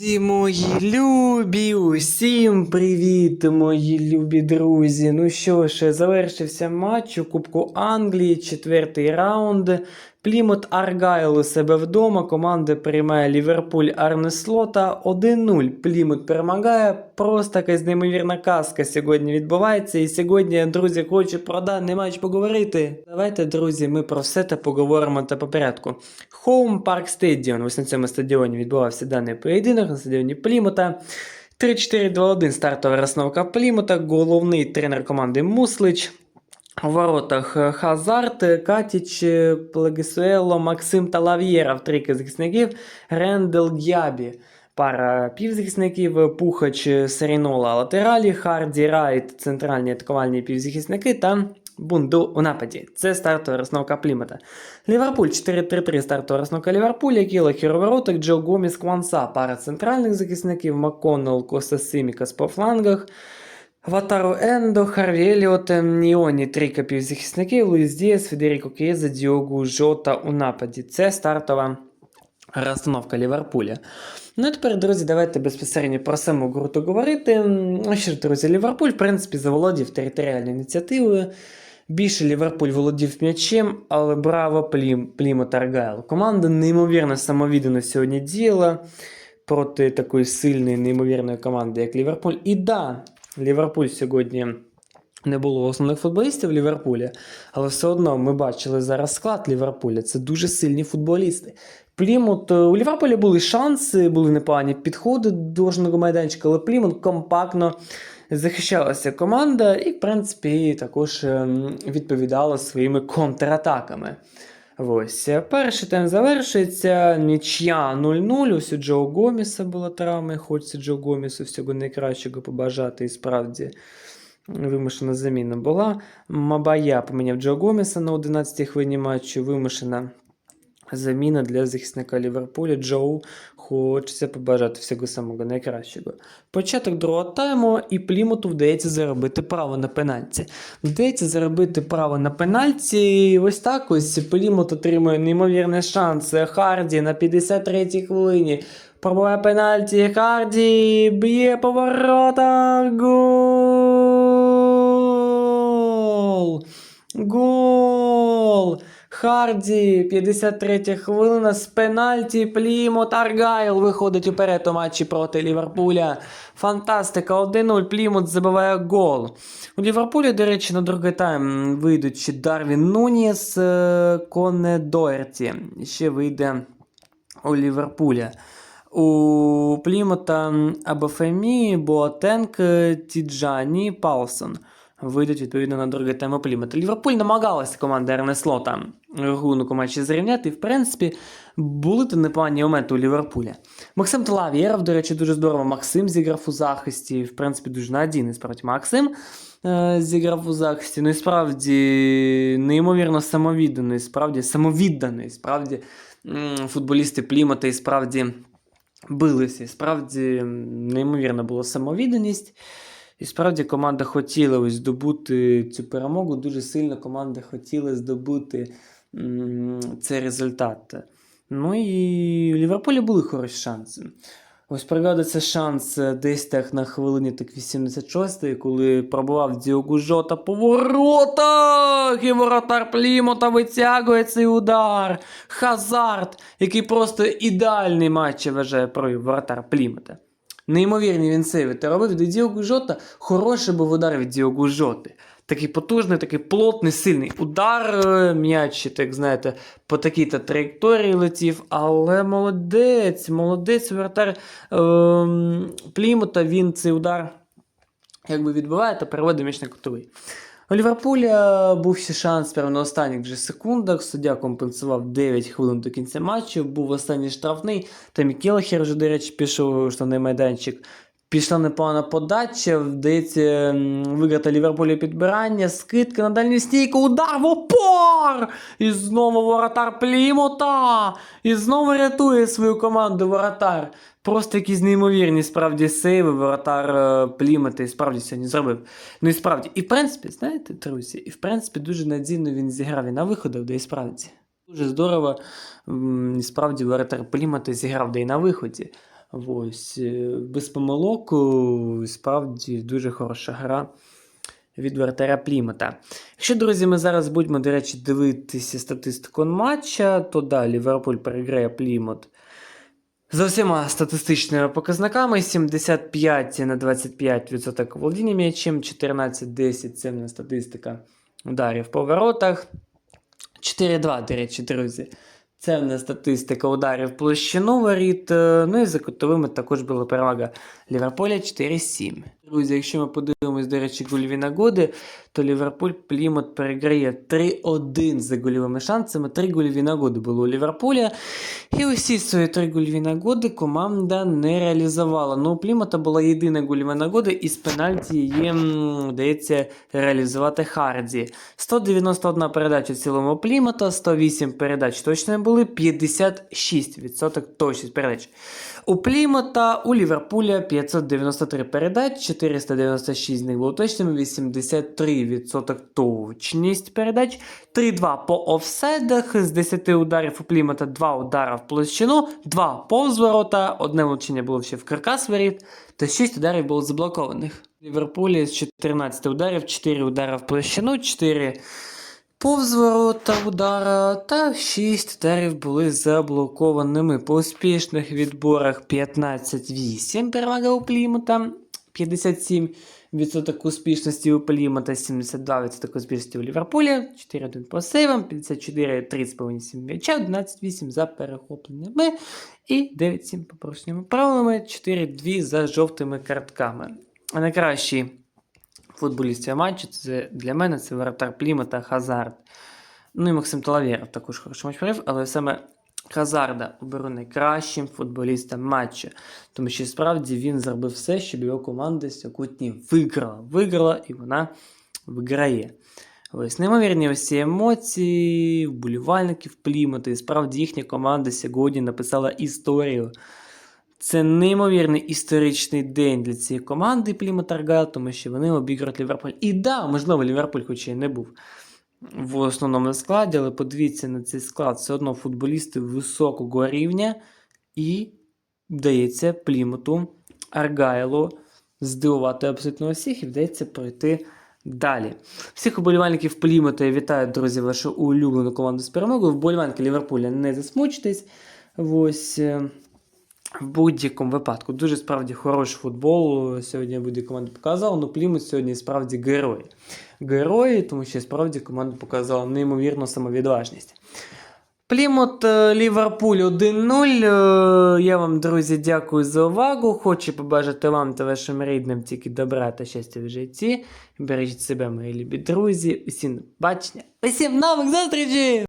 Друзі мої любі, усім привіт, мої любі друзі. Ну що ж, завершився матч у Кубку Англії, четвертий раунд. Плімут Аргайл у себе вдома. Команда приймає Ліверпуль Арнеслота 1-0. Плімут перемагає. Просто якась неймовірна казка сьогодні відбувається. І сьогодні, друзі, хочу про даний матч поговорити. Давайте, друзі, ми про все це поговоримо та по порядку. Хоум Парк Стедіон. Ось на цьому стадіоні відбувався даний поєдинок на стадіоні Плімута. 3-4-2-1 стартова розстановка Плімута, головний тренер команди Муслич. У воротах е, Хазард, Катіч, е, Плагесуело, Максим Талав'єра, трійка захисників, Рендел Гябі. Пара півзахисників, Пухач, е, Серінола латералі, Харді, Райт, центральні атакувальні півзахисники та Бунду у нападі. Це стартова розновка Плімета. Ліверпуль 4-3-3 стартова розновка Ліверпуля, Кілахер у воротах, Джо Гоміс, Кванса, пара центральних захисників, Макконнелл, Коста Сімікас по флангах, Ватару Ендо, Харві Еліот, Ніоні, трійка півзахисників, Луїс Діас, Федеріко Кєза, Діогу Жота у нападі. Це стартова розстановка Ліверпуля. Ну і тепер, друзі, давайте безпосередньо про саму гру то говорити. Ну що ж, друзі, Ліверпуль, в принципі, заволодів територіальною ініціативою. Більше Ліверпуль володів м'ячем, але браво Плім, Плімут Аргайл. Команда неймовірно самовіддано сьогодні діяла проти такої сильної, неймовірної команди, як Ліверпуль. І да, Ліверпуль сьогодні не було основних футболістів Ліверпуля, але все одно ми бачили зараз склад Ліверпуля. Це дуже сильні футболісти. Плімут, е, у Ліверпуля були шанси, були непогані підходи до кожного майданчика, але Плімут компактно захищалася команда і, в принципі, також ем, відповідала своїми контратаками. Ось. е, Перший тайм завершується. Нічя 0-0. Ось у Джо Гоміса була травма. Хочеться Джо Гомісу всього найкращого побажати. І справді вимушена заміна була. Мабая поміняв Джо Гоміса на 11-й хвилині матчу. Вимушена заміна для захисника Ліверпуля. Джоу хочеться побажати всього самого найкращого. Початок другого тайму, і Плімуту вдається заробити право на пенальті. Вдається заробити право на пенальті. Ось так ось Плімут отримує неймовірний шанс. Харді на 53-й хвилині. Пробуває пенальті. Харді б'є поворота. Гол! Харді, 53 хвилина з пенальті. Плімут Аргайл виходить уперед у матчі проти Ліверпуля. Фантастика, 1-0. Плімут забиває гол. У Ліверпулі, до речі, на другий тайм вийдуть ще Дарвін Нуніс, е, Коне Доерті. Ще вийде у Ліверпуля. У Плімута Абафемі, Боатенк, Тіджані, Палсон вийдуть відповідно на тайм у Ліверпуль намагалася команда Ернеслота рахунок у матчі зрівняти. І, в принципі, були то непогані моменти у Ліверпуля. Максим Талавєров, до речі, дуже здорово. Максим зіграв у захисті. В принципі, дуже надійний справді Максим е, зіграв у захисті. Ну і справді неймовірно самовідданий, справді самовідданий. Справді футболісти Плімута і справді билися. І справді неймовірна була самовідданість. І справді команда хотіла ось здобути цю перемогу. Дуже сильно команда хотіла здобути цей результат. Ну і у Ліверпулі були хороші шанси. Ось пригадується шанс е, десь так на хвилині так 86-ї, коли пробував Діогу Жота по воротах! І воротар Плімота витягує цей удар. Хазард, який просто ідеальний матч я вважаю провів воротар Плімота. Неймовірні він сейви ти робив від Діогу Жота. Хороший був удар від Діогу Жоти. Такий потужний, такий плотний, сильний удар. е, М'яч, так знаєте, по такій-то траєкторії летів. Але молодець, молодець вратар ем, Плімута. Він цей удар якби відбиває та переводить м'яч на кутовий. У Ліверпуля був ще шанс прямо на останніх вже секундах. Суддя компенсував 9 хвилин до кінця матчу. Був останній штрафний. Там і вже, до речі, пішов у штрафний майданчик. Пішла непогана подача, вдається виграти Ліверпулю підбирання, скидка на дальню стійку, удар в опор! І знову воротар Плімута! І знову рятує свою команду воротар. Просто якісь неймовірні справді сейви воротар е, Плімута і справді сьогодні зробив. Ну і справді, і в принципі, знаєте, друзі, і в принципі дуже надійно він зіграв і на виходах, де і справді. Дуже здорово, і справді воротар Плімута зіграв де і на виході. Ось, е, без помилок, е, справді дуже хороша гра від вратаря Плімата. Якщо, друзі, ми зараз будемо, до речі, дивитися статистику матча, то далі Ліверпуль переграє Плімут за всіма статистичними показниками: 75 на 25% володіння м'ячем, 14-10 це статистика ударів по воротах. 4-2, до речі, друзі. Це нас статистика ударів площину воріт. Е, Ну і за кутовими також була перевага Ліверпуля 4-7. Друзі, якщо ми подивимось, до речі, гольові нагоди, то Ліверпуль Плімот переграє 3-1 за гольовими шансами. Три гольові нагоди було у Ліверпуля. І усі свої три гольові нагоди команда не реалізувала. Ну, у Плімота була єдина гольова нагода, і з пенальті її вдається реалізувати Харді. 191 передача в цілому Плімота, 108 передач точно були, 56% точність передач. У Плімота, у Ліверпуля 593 передач, 496 з них було точними, 83% точність передач, 3-2 по офсайдах, з 10 ударів у Плімота 2 удара в площину, 2 повз ворота, одне влучення було ще в каркас воріт, та 6 ударів було заблокованих. У Ліверпулі з 14 ударів, 4 удара в площину, 4 повз ворота удара та 6 ударів були заблокованими. По успішних відборах 15-8 перевага у Плімута, 57% успішності у Плімута, 72% успішності у Ліверпулі, 4-1 по сейвам, 54-30 м'яча, 11-8 за перехопленнями і 9-7 по порушеннями правилами, 4-2 за жовтими картками. А найкращий футболістів матчу це для мене це воротар Плімута Хазард. Ну і Максим Талавєров також хороший матч провів, але саме Хазарда оберу найкращим футболістом матчу. Тому що справді він зробив все, щоб його команда сьогодні виграла. Виграла і вона виграє. Ось неймовірні усі емоції, вболівальників Плімута. І справді їхня команда сьогодні написала історію. Це неймовірний історичний день для цієї команди Плімут Аргал, тому що вони обіграють Ліверпуль. І да, можливо, Ліверпуль, хоч і не був в основному складі, але подивіться на цей склад. Все одно футболісти високого рівня. І вдається Плімуту Аргайлу здивувати абсолютно всіх і вдається пройти далі. Всіх уболівальників Плімута я вітаю, друзі, вашу улюблену команду з перемогою. Вболівальники Ліверпуля не засмучтесь. Ось. В будь-якому випадку дуже справді хороший футбол. Сьогодні будь команда показала. Ну, Плімут сьогодні справді герої. Герої, тому що справді команда показала неймовірну самовідважність. Плімут е, Ліверпуль 1-0. Е, Я вам, друзі, дякую за увагу. Хочу побажати вам та вашим рідним тільки добра та щастя в житті. Бережіть себе, мої любі друзі. Усім бачення. Усім нових зустрічей!